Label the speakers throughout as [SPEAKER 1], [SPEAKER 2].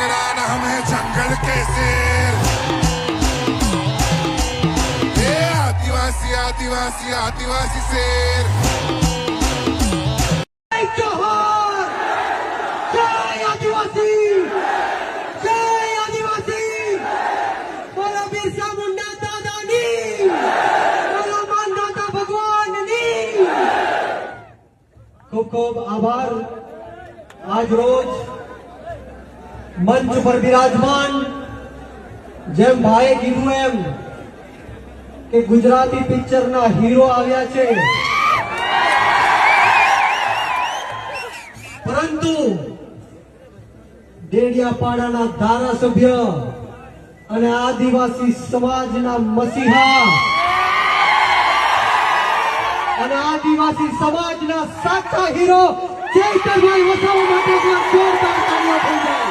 [SPEAKER 1] तगड़ा न हम है जंगल के शेर ये आदिवासी आदिवासी आदिवासी शेर
[SPEAKER 2] જય જોહર જય આદિવાસી જય આદિવાસી બોલો બિરસા મુંડા દાદાની બોલો માનદાતા ભગવાનની ખૂબ ખૂબ આભાર આજ રોજ મંચ પર બિરાજમાન જેમ ભાઈએ કીધું એમ કે ગુજરાતી પિક્ચરના હીરો આવ્યા છે. પરંતુ ડેડિયાપાડાના ધારાસભ્ય અને આદિવાસી સમાજના મસીહા અને આદિવાસી સમાજના સાચા હીરો ચૈતરભાઈ વસાવા માટે જોરદાર તાળીઓ થઈ જાય.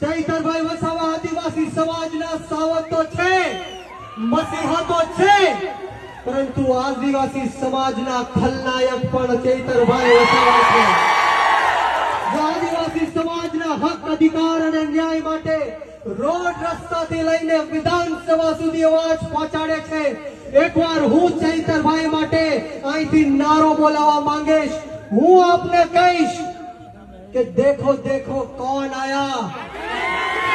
[SPEAKER 2] ચૈતરભાઈ વસાવા આદિવાસી સમાજના સાવતો છે મસીહતો છે, પરંતુ આદિવાસી સમાજના ખલનાયક પણ ચૈતરભાઈ વસાવા છે. આદિવાસી સમાજના હક, અધિકાર અને ન્યાય માટે રોડ રસ્તાથી લઈને વિધાનસભા સુધી અવાજ પહોંચાડે છે, એકવાર હું ચૈતરભાઈ માટે અહીંથી નારો બોલાવવા માંગીશ, હું આપને કહીશ કે દેખો દેખો કોણ આયા?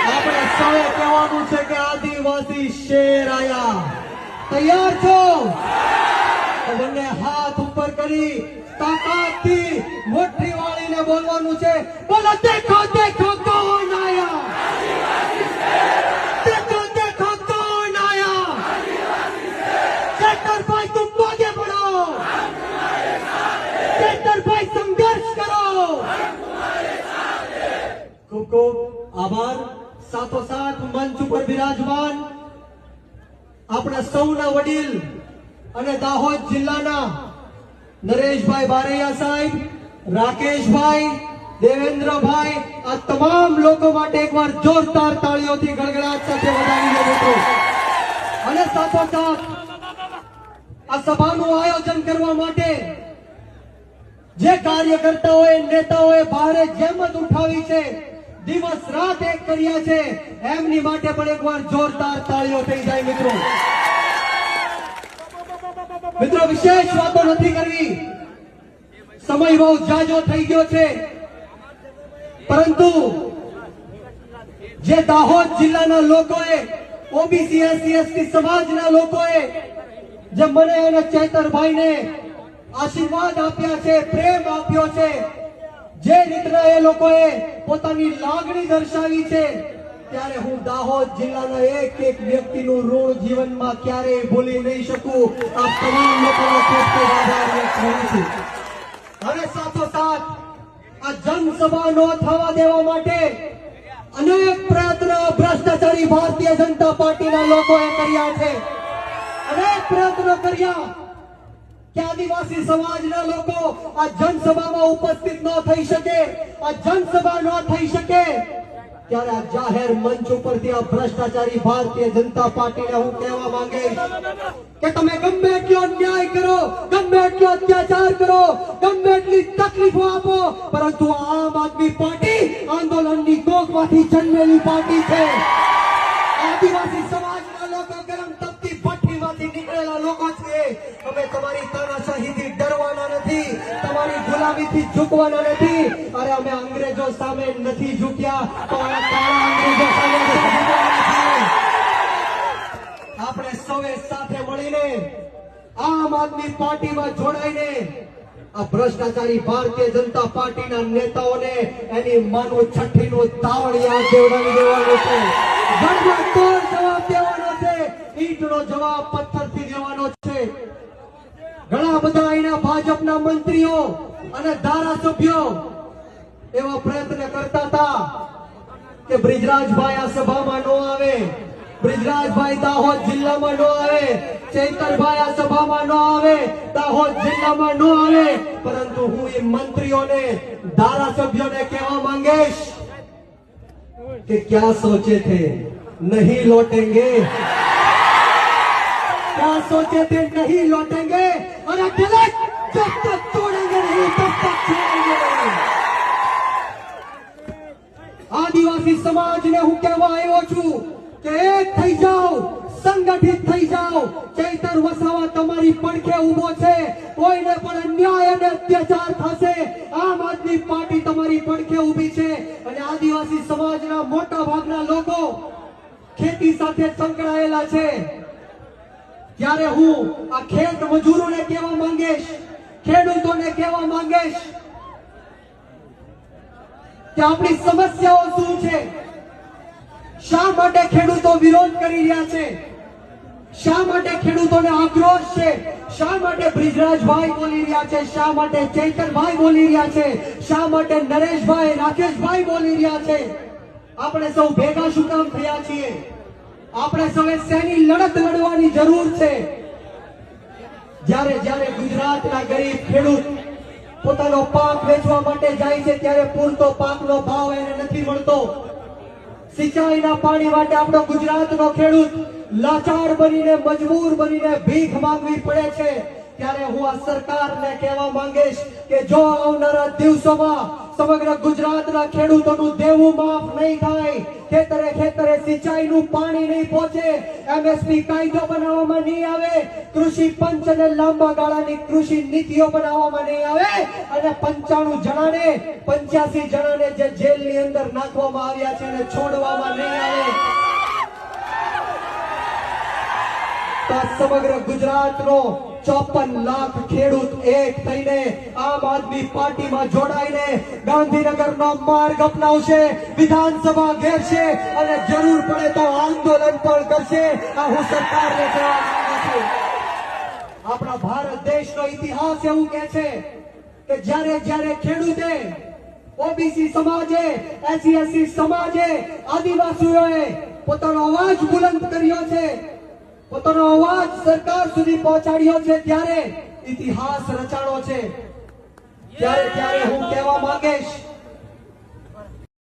[SPEAKER 2] આપણે સૌએ કહેવાનું છે કે આદિવાસી શેર આયા. તૈયાર છો? બંને હાથ ઉપર કરી તાકાતથી મોટી વાળીને બોલવાનું છે. બોલો, દેખો દેખો, કોણ આયા? આભાર. સાથોસાથ મંચ ઉપર બિરાજમાન આપણા સૌના વડીલ અને દાહોદ જિલ્લાના નરેશભાઈ બારૈયા સાહેબ, રાકેશભાઈ, દેવેન્દ્રભાઈ, આ તમામ લોકો માટે એકવાર જોરદાર તાળીઓથી ગણગડાટ સાથે વધાવી દે મિત્રો. અને સાથોસાથ આ સભાનું આયોજન કરવા માટે જે કાર્યકર્તાઓએ, નેતાઓએ ભારે જેમત ઉઠાવી છે દિવસ રાત એક કર્યા છે. એમની માટે પણ એકવાર જોરદાર તાળીઓ થઈ જાય મિત્રો. મિત્રો, વિશેષ વાતો નથી કરવી. સમય બહુ જાજો થઈ ગયો છે. પરંતુ જે દાહોદ જિલ્લાના લોકોએ, ઓબીસી, એસસી, એસટી સમાજના લોકોએ, જે મને અને ચેતરભાઈને આશીર્વાદ આપ્યા છે, પ્રેમ આપ્યો છે જે રીતના એ લોકોએ પોતાની લાગણી દર્શાવી છે, ત્યારે હું દાહોદ જિલ્લાના એક એક વ્યક્તિનું ઋણ જીવનમાં ક્યારેય ભૂલી નહીં શકું. આ તમામ લોકોનો ખૂબ આભાર વ્યક્ત છું. અને સાથોસાથ, આ જનસભા ન થવા દેવા માટે અનેક પ્રયત્નો ભ્રષ્ટાચારી ભારતીય જનતા પાર્ટીના લોકોએ કર્યા છે. અનેક પ્રયત્નો કર્યા. કે આદિવાસી સમાજના લોકો આ જનસભામાં ઉપસ્થિત ન થઈ શકે આ જનસભા ન થઈ શકે ત્યારે આ જાહેર મંચ ઉપરથી આ ભ્રષ્ટાચારી ભારતીય જનતા પાર્ટીને હું કહેવા માંગીશ કે તમે ગમે એટલો અન્યાય કરો ગમે એટલો અત્યાચાર કરો ગમે એટલી તકલીફો આપો પરંતુ આમ આદમી પાર્ટી આંદોલનની કોખમાંથી જન્મેલી પાર્ટી છે આદિવાસી ગુલામીથી ઝૂકવાના નથી. અરે અમે અંગ્રેજો સામે નથી ઝૂક્યા. તો અંગ્રેજો સામે. આપણે સૌએ સાથે મળીને આમ આદમી પાર્ટીમાં જોડાઈને આ ભ્રષ્ટાચારી ભારતીય જનતા પાર્ટીના નેતાઓને એની માનવ છઠ્ઠીનું તાવડિયા દેવડાવી દેવાનું છે. જડબાતોડ જવાબ દેવાનો છે. ઈંટનો જવાબ પથ્થરથી દેવાનો છે. ઘણા બધા અહીંના ભાજપના મંત્રીઓ અને ધારાસભ્યો એવા પ્રયત્ન કરતા હતા કે બ્રિજરાજભાઈ આ સભામાં ન આવે બ્રિજરાજભાઈ દાહોદ જિલ્લામાં ન આવે ચૈતરભાઈ આ સભામાં ન આવે દાહોદ જિલ્લામાં ન આવે પરંતુ હું એ મંત્રીઓને ધારાસભ્યોને કહેવા માંગીશ कि क्या सोचे थे नहीं लौटेंगे क्या सोचे थे नहीं लौटेंगे और अकेले जब तक तोड़ेंगे આદિવાસી સમાજને હું કહેવા આવ્યો છું કે એક થઈ જાઓ, સંગઠિત થઈ જાઓ. ચૈતર વસાવા તમારી પડખે ઊભો છે. કોઈને પણ અન્યાય અને અત્યાચાર થશે. આમ આદમી પાર્ટી તમારી પડખે ઊભી છે. અને આદિવાસી સમાજના મોટા ભાગના લોકો ખેતી સાથે સંકળાયેલા છે. ત્યારે હું આ ખેત મજૂરોને કહેવા માંગીશ ખેડૂતોને કહેવા માંગીશ કે આપણી સમસ્યાઓ શું છે? શા માટે ખેડૂતો વિરોધ કરી રહ્યા છે? શા માટે ખેડૂતોને આક્રોશ છે? શા માટે બ્રિજરાજભાઈ બોલી રહ્યા છે? શા માટે ચૈતરભાઈ બોલી રહ્યા છે? શા માટે નરેશભાઈ, રાકેશભાઈ બોલી રહ્યા છે? આપણે સૌ ભેગા શું કામ થયા છીએ? આપણે સૌએ શેની લડત લડવાની જરૂર છે? જ્યારે જ્યારે ગુજરાતના ગરીબ ખેડૂત પોતાનો પાક વેચવા માટે જાય છે, ત્યારે પૂરતો પાકનો ભાવ એને નથી મળતો. સિંચાઈના પાણી માટે આપણો ગુજરાતનો ખેડૂત લાચાર બનીને, મજબૂર બનીને ભીખ માંગવી પડે છે. ત્યારે હું આ સરકારને કહેવા માંગીશ કે જો આવનારા દિવસોમાં સમગ્ર ગુજરાતના ખેડૂતોનું દેવું માફ નહીં થાય. ખેતરે ખેતરે સિંચાઈનું પાણી નહીં પહોંચે. એમએસપી કાયદો બનાવવામાં નહીં આવે. કૃષિ પંચ અને લાંબા ગાળાની કૃષિ નીતિઓ બનાવવામાં નહીં આવે. અને પંચાણું જણાને, પંચ્યાસી જણાને જે જેલની અંદર નાખવામાં આવ્યા છે એને છોડવામાં નહીં આવે. તો સમગ્ર ગુજરાતનો ચોપન લાખ ખેડૂત એક થઈને આમ આદમી પાર્ટીમાં જોડાઈને ગાંધીનગરનો માર્ગ અપનાવશે, વિધાનસભા ઘેરશે અને જરૂર પડે તો આંદોલન પણ કરશે. આ હું સરકારને કહેવા આપણા ભારત દેશનો ઇતિહાસ એવું કહે છે કે જ્યારે જ્યારે ખેડૂતે ઓબીસી સમાજે એસસી એસસી સમાજે આદિવાસીઓએ પોતાનો અવાજ બુલંદ કર્યો છે પોતાનો અવાજ સરકાર સુધી પહોંચાડ્યો છે ત્યારે ઇતિહાસ રચાણો છે. ત્યારે ત્યારે હું કહેવા માંગીશ